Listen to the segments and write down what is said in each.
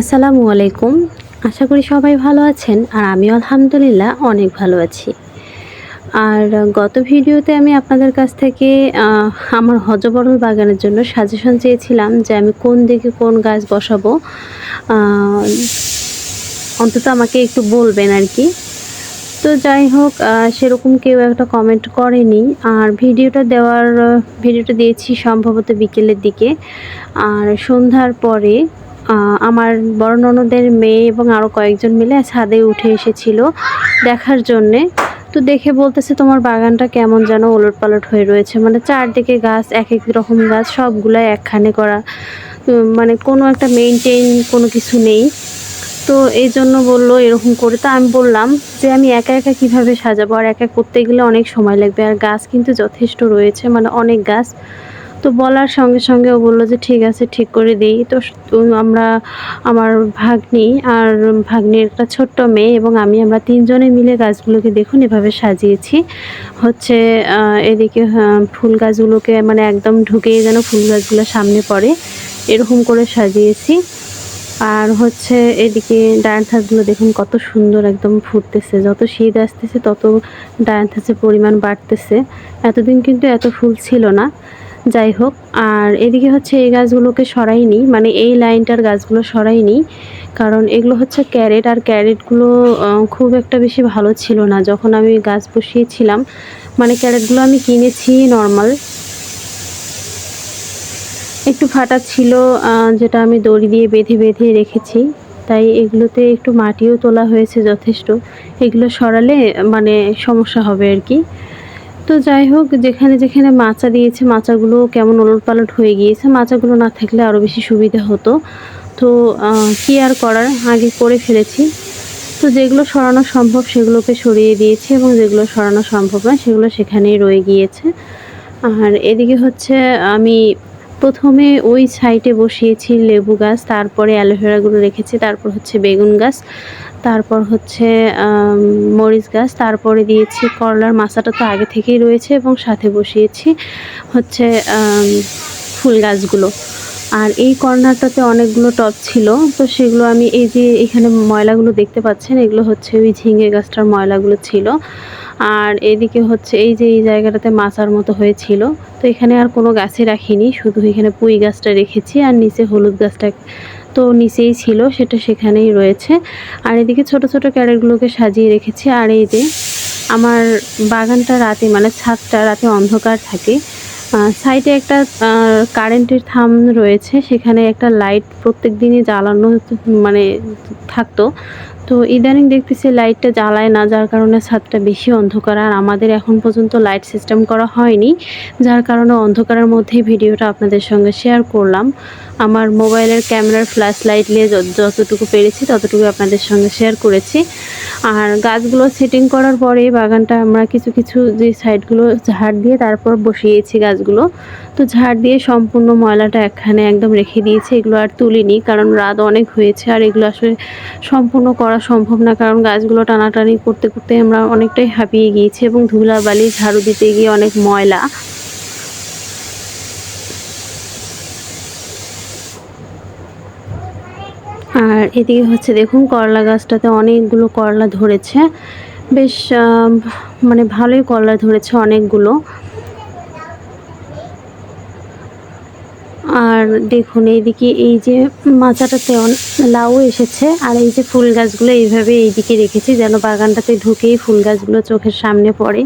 আসসালামু আলাইকুম। আশা করি সবাই ভালো আছেন আর আমিও আলহামদুলিল্লাহ অনেক ভালো আছি। আর গত ভিডিওতে আমি আপনাদের কাছ থেকে আমার হজবরল বাগানের জন্য সাজেশন চেয়েছিলাম যে আমি কোন দিকে কোন গাছ বসাবো। অন্তত আমাকে একটু বলবেন আর কি। তো যাই হোক সেরকম কেউ একটা কমেন্ট করেনি। আর ভিডিওটা দেওয়ার, ভিডিওটা দিয়েছি সম্ভবত বিকেলের দিকে। আর সন্ধ্যার পরে আমার বড় ননদের মেয়ে এবং আরও কয়েকজন মিলে ছাদে উঠে এসেছিল দেখার জন্যে। তো দেখে বলতেছে, তোমার বাগানটা কেমন যেন ওলট পালট হয়ে রয়েছে। মানে চারদিকে গাছ এক এক রকম গাছ, সবগুলাই একখানে করা। মানে কোনো একটা মেনটেন কোনো কিছু নেই। তো এই জন্য বলল এরকম করে। তো আমি বললাম যে, আমি একা একা কীভাবে সাজাবো? আর একা করতে গেলে অনেক সময় লাগবে। আর গাছ কিন্তু যথেষ্ট রয়েছে। মানে অনেক গাছ তো বলার সঙ্গে সঙ্গে ও বলল যে, ঠিক আছে, ঠিক করে দিই। তো আমরা, আমার ভাগ্নি আর ভাগ্নির একটা ছোট্ট মেয়ে এবং আমি, আমরা তিনজনে মিলে গাছগুলোকে দেখুন এভাবে সাজিয়েছি। হচ্ছে এদিকে ফুল গাছগুলোকে মানে একদম ঢুকেই যেন ফুল গাছগুলো সামনে পড়ে, এরকম করে সাজিয়েছি। আর হচ্ছে, এদিকে ডায়ান ডায়ান্থাসগুলো দেখুন কত সুন্দর একদম ফুটতেছে। যত শীত আসতেছে, তত ডায়ান ডায়ান্থাসের পরিমাণ বাড়তেছে। এতদিন কিন্তু এত ফুল ছিল না। যাই হোক, আর এদিকে হচ্ছে এই গাছগুলোকে সরাইনি মানে এই লাইনটার গাছগুলো সরাইনি, কারণ এগুলো হচ্ছে ক্যারেট, আর ক্যারেটগুলো খুব একটা বেশি ভালো ছিল না। যখন আমি গাছ বসিয়েছিলাম মানে ক্যারেটগুলো আমি কিনেছি নর্মাল। একটু ফাটা ছিল যেটা আমি দড়ি দিয়ে বেঁধে বেঁধে রেখেছি। তাই এগুলোতে একটু মাটিও তোলা হয়েছে যথেষ্ট। এগুলো সরালে মানে সমস্যা হবে আর কি। তো যাই হোক, যেখানে যেখানে মাচা দিয়েছে, মাচাগুলো কেমন ওলট পালট হয়ে গিয়েছে, মাচাগুলো না থাকলে আরও বেশি সুবিধা হতো। তো কি আর করার? আগে করে ফেলেছি। তো যেগুলো সরানো সম্ভব সেগুলোকে সরিয়ে দিয়েছি এবং যেগুলো সরানো সম্ভব না সেগুলো সেখানেই রয়ে গিয়েছে। আর এদিকে হচ্ছে আমি প্রথমে ওই সাইডে বসিয়েছি লেবু গাছ, তারপরে অ্যালোভেরাগুলো রেখেছি, তারপর হচ্ছে বেগুন গাছ, তারপর হচ্ছে মরিচ গাছ, তারপরে দিয়েছি করলার মাচাটা তো আগে থেকেই রয়েছে এবং সাথে বসিয়েছি হচ্ছে ফুল গাছগুলো। আর এই কর্নারটাতে অনেকগুলো টব ছিল, তো সেগুলো আমি এই যে এখানে ময়লাগুলো দেখতে পাচ্ছেন, এগুলো হচ্ছে ওই ঝিঙে গাছটার ময়লাগুলো ছিল। আর এদিকে হচ্ছে এই যে এই জায়গাটাতে মাচার মতো হয়েছিল, তো এখানে আর কোনো গাছে রাখিনি, শুধু এখানে পুঁই গাছটা রেখেছি আর নিচে হলুদ গাছটা তো নিচেই ছিল, সেটা সেখানেই রয়েছে। আর এদিকে ছোট ছোট ক্যারেটগুলোকে সাজিয়ে রেখেছি, আর এই যে আমার বাগানটা রাতে মানে ছাদটা রাতে অন্ধকার থাকে সাইডে একটা কারেন্টের থাম রয়েছে, সেখানে একটা লাইট প্রত্যেক দিনই জ্বালানো মানে থাকতো তো ইদানিং দেখতেছি লাইটটা জ্বালায় না, যার কারণে ছাদটা বেশি অন্ধকার আর আমাদের এখন পর্যন্ত লাইট সিস্টেম করা হয়নি, যার কারণে অন্ধকারের মধ্যেই ভিডিওটা আপনাদের সঙ্গে শেয়ার করলাম। আমার মোবাইলের ক্যামেরার ফ্ল্যাশ লাইট নিয়ে যত- যতটুকু পেরেছি ততটুকু আপনাদের সঙ্গে শেয়ার করেছি। আর গাছগুলো সেটিং করার পরে বাগানটা আমরা কিছু কিছু যে সাইডগুলো ঝাড় দিয়ে তারপর বসিয়েছি গাছগুলো। তো ঝাড় দিয়ে সম্পূর্ণ ময়লাটা এখানে একদম রেখে দিয়েছি। এগুলো আর তুলিনি কারণ রাত অনেক হয়েছে আর এগুলো আসলে সম্পূর্ণ করা সম্ভব না কারণ গাছগুলো টানাটানি করতে করতে আমরা অনেকটাই হাঁপিয়ে গিয়েছি এবং ধুলা বালি ঝাড়ু দিতে গিয়ে অনেক ময়লা। আর এদিকে হচ্ছে দেখুন, করলা গাছটাতে অনেকগুলো করলা ধরেছে। বেশ মানে ভালোই করলা ধরেছে অনেকগুলো। আর দেখুন, এইদিকে এই যে মাচাটাতে লাউ এসেছে, আর এই যে ফুল গাছগুলো এইভাবে এইদিকে রেখেছি, যেন বাগানটাতে ঢুকেই ফুল গাছগুলো চোখের সামনে পড়ে।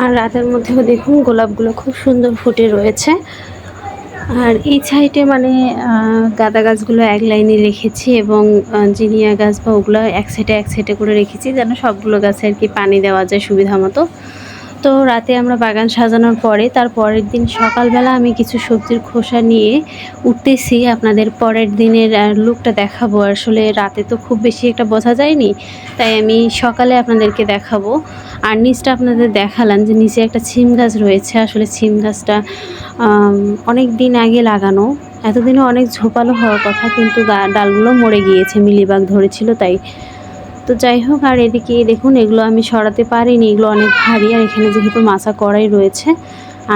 আর রাতের মধ্যেও দেখুন গোলাপগুলো খুব সুন্দর ফুটে রয়েছে। আর এই সাইডে মানে গাঁদা গাছগুলো এক লাইনে রেখেছি এবং জিনিয়া গাছ বা ওগুলো এক সাইডে এক সাইডে করে রেখেছি যেন সবগুলো গাছে আর কি পানি দেওয়া যায় সুবিধা মতো। তো রাতে আমরা বাগান সাজানোর পরে তার পরের দিন সকালবেলা আমি কিছু সবজির খোসা নিয়ে উঠতেছি। আপনাদের পরের দিনের লুকটা দেখাবো। আসলে রাতে তো খুব বেশি একটা বোঝা যায়নি, তাই আমি সকালে আপনাদেরকে দেখাবো। আর নিচটা আপনাদের দেখালাম যে নিচে একটা ছিম গাছ রয়েছে। আসলে ছিম গাছটা অনেক দিন আগে লাগানো। এতদিনে অনেক ঝোপালো হওয়ার কথা, কিন্তু ডালগুলো মরে গিয়েছে, মিলিবাগ ধরেছিল, তাই তো যাই হোক, আর এদিকে দেখুন, এগুলো আমি সরাতে পারিনি, এগুলো অনেক ভারী, আর এখানে যেহেতু মাছা কড়াই রয়েছে,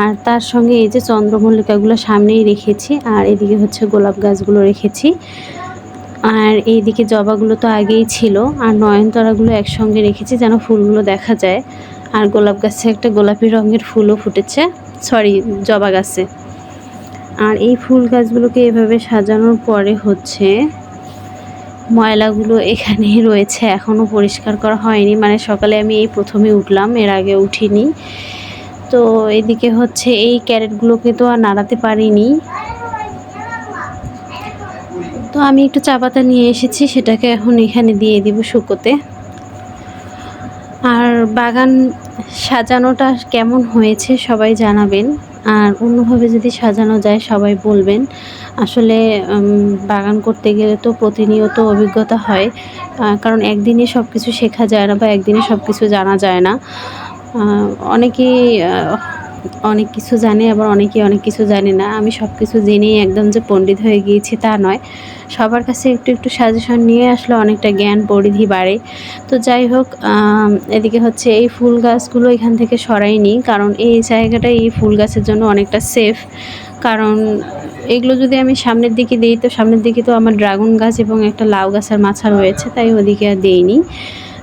আর তার সঙ্গে এই যে চন্দ্রমল্লিকাগুলো সামনেই রেখেছি, আর এদিকে হচ্ছে গোলাপ গাছগুলো রেখেছি। আর এইদিকে জবাগুলো তো আগেই ছিল, আর নয়নতারাগুলো একসঙ্গে রেখেছি যেন ফুলগুলো দেখা যায়। আর গোলাপ গাছে একটা গোলাপি রঙের ফুলও ফুটেছে, সরি, জবা গাছে। আর এই ফুল গাছগুলোকে এভাবে সাজানোর পরে হচ্ছে ময়লাগুলো এখানেই রয়েছে এখনও পরিষ্কার করা হয়নি। মানে সকালে আমি এই প্রথমে উঠলাম, এর আগে উঠিনি। তো এদিকে হচ্ছে এই ক্যারেটগুলোকে তো আর নাড়াতে পারিনি। তো আমি একটু চা পাতা নিয়ে এসেছি, সেটাকে এখন এখানে দিয়ে দিব শুকোতে। আর বাগান সাজানোটা কেমন হয়েছে সবাই জানাবেন। আর অন্যভাবে যদি সাজানো যায়, সবাই বলবেন। আসলে বাগান করতে গেলে তো প্রতিনিয়ত অভিজ্ঞতা হয়। কারণ একদিনে সব কিছু শেখা যায় না বা একদিনে সব কিছু জানা যায় না। অনেকেই অনেক কিছু জানে, আবার অনেকে অনেক কিছু জানে না। আমি সব কিছু জেনেই একদম যে পণ্ডিত হয়ে গিয়েছি তা নয়। সবার কাছে একটু একটু সাজেশন নিয়ে আসলে অনেকটা জ্ঞান পরিধি বাড়ে। তো যাই হোক এদিকে হচ্ছে এই ফুল গাছগুলো এখান থেকে সরাইনি, কারণ এই জায়গাটা এই ফুল গাছের জন্য অনেকটা সেফ কারণ এগুলো যদি আমি সামনের দিকে দিই, তো সামনের দিকে তো আমার ড্রাগন গাছ এবং একটা লাউ গাছের মাছা রয়েছে, তাই ওদিকে আর দিইনি।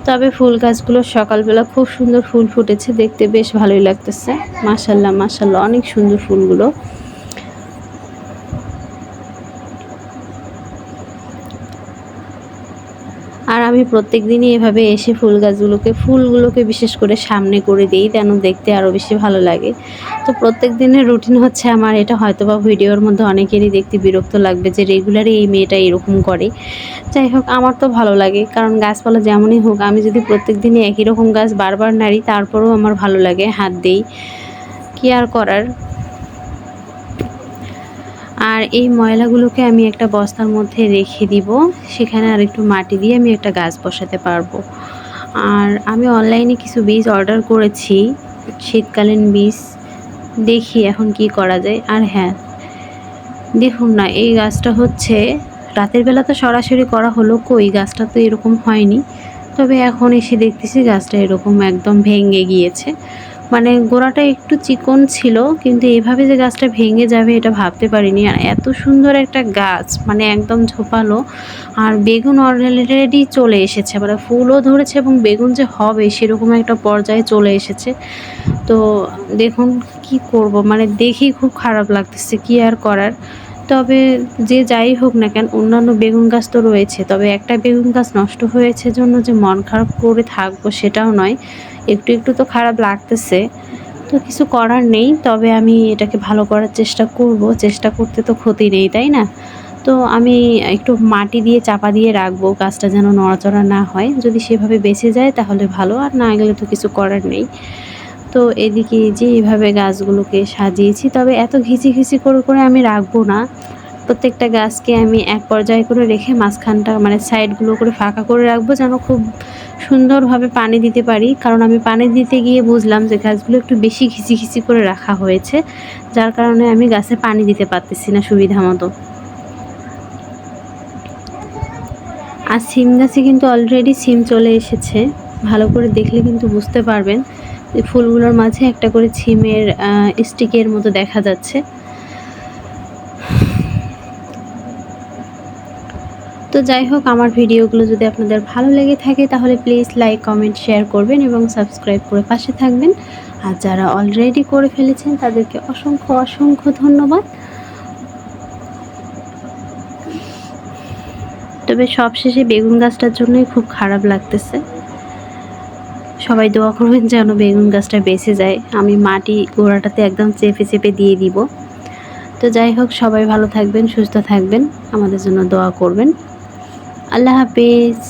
তবে ফুল গাছগুলো সকালবেলা খুব সুন্দর ফুল ফুটেছে, দেখতে বেশ ভালোই লাগতেছে। মাসাল্লাহ মাসাল্লাহ অনেক সুন্দর ফুলগুলো। আর আমি প্রত্যেক দিনই এভাবে এসে ফুল গাছগুলোকে, ফুলগুলোকে বিশেষ করে সামনে করে দিই যেন দেখতে আরও বেশি ভালো লাগে। তো প্রত্যেক দিনের রুটিন হচ্ছে আমার, এটা হয়তো বা ভিডিওর মধ্যে অনেকেরই দেখতে বিরক্ত লাগবে যে রেগুলারই এই মেয়েটা এরকম করে। যাই হোক, আমার তো ভালো লাগে, কারণ গাছপালা যেমনই হোক, আমি যদি প্রত্যেক দিনই একই রকম গাছ বারবার নাড়ি, তারপরেও আমার ভালো লাগে, হাত দিই। কি আর করার? আর এই ময়লাগুলোকে আমি একটা বস্তার মধ্যে রেখে দিব। সেখানে আর একটু মাটি দিয়ে আমি একটা গাছ বসাতে পারব। আর আমি অনলাইনে কিছু বীজ অর্ডার করেছি, শীতকালীন বীজ। দেখি এখন কি করা যায়। আর হ্যাঁ দেখুন না, এই গাছটা হচ্ছে, রাতের বেলা তো সরাসরি করা হলো কই? গাছটা তো এরকম হয়নি। তবে এখন এসে দেখতেছি গাছটা এরকম একদম ভেঙে গিয়েছে। মানে গোড়াটা একটু চিকন ছিল, কিন্তু এভাবে যে গাছটা ভেঙে যাবে এটা ভাবতে পারিনি। আর এত সুন্দর একটা গাছ মানে একদম ঝোপালো। আর বেগুন অলরেডি চলে এসেছে মানে ফুলও ধরেছে এবং বেগুন যে হবে সেরকম একটা পর্যায়ে চলে এসেছে। তো দেখুন কি করব মানে দেখেই খুব খারাপ লাগতেছে কি আর করার। তবে যে যাই হোক না কেন, অন্যান্য বেগুন গাছ তো রয়েছে, তবে একটা বেগুন গাছ নষ্ট হয়েছে জন্য যে মন খারাপ করে থাকব সেটাও নয়। একটু একটু তো খারাপ লাগতেছে। তো কিছু করার নেই, তবে আমি এটাকে ভালো করার চেষ্টা করব। চেষ্টা করতে তো ক্ষতি নেই, তাই না? তো আমি একটু মাটি দিয়ে চাপা দিয়ে রাখব, গাছটা যেন নড়াচড়া না হয়। যদি সেভাবে বেঁচে যায় তাহলে ভালো, আর না গেলে তো কিছু করার নেই। তো এদিকে যে এভাবে গাছগুলোকে সাজিয়েছি, তবে এত ঘিচি ঘিচি করে করে আমি রাখব না। প্রত্যেকটা গাছকে আমি এক পর্যায়ে করে রেখে মাঝখানটা মানে সাইডগুলো করে ফাঁকা করে রাখব যেন খুব সুন্দরভাবে পানি দিতে পারি। কারণ আমি পানি দিতে গিয়ে বুঝলাম যে গাছগুলো একটু বেশি ঘিচি ঘিচি করে রাখা হয়েছে, যার কারণে আমি গাছে পানি দিতে পারতেছি না সুবিধা মতো। আর সিম গাছে কিন্তু অলরেডি সিম চলে এসেছে। ভালো করে দেখলে কিন্তু বুঝতে পারবেন। ফুলগুলোর মাঝে একটা করে ছিমের স্টিকের মতো দেখা যাচ্ছে। তো যাই হোক, আমার ভিডিওগুলো যদি আপনাদের ভালো লেগে থাকে, তাহলে প্লিজ লাইক কমেন্ট শেয়ার করবেন এবং সাবস্ক্রাইব করে পাশে থাকবেন। আর যারা অলরেডি করে ফেলেছেন, তাদেরকে অসংখ্য অসংখ্য ধন্যবাদ। তবে সবশেষে বেগুন গাছটার জন্যই খুব খারাপ লাগতেছে। সবাই দোয়া করবেন যেন বেগুন গাছটা বেঁচে যায়। আমি মাটি গোড়াটাতে একদম চেপে চেপে দিয়ে দিব। তো যাই হোক, সবাই ভালো থাকবেন, সুস্থ থাকবেন। আমাদের জন্য দোয়া করবেন। আল্লাহ হাফিজ।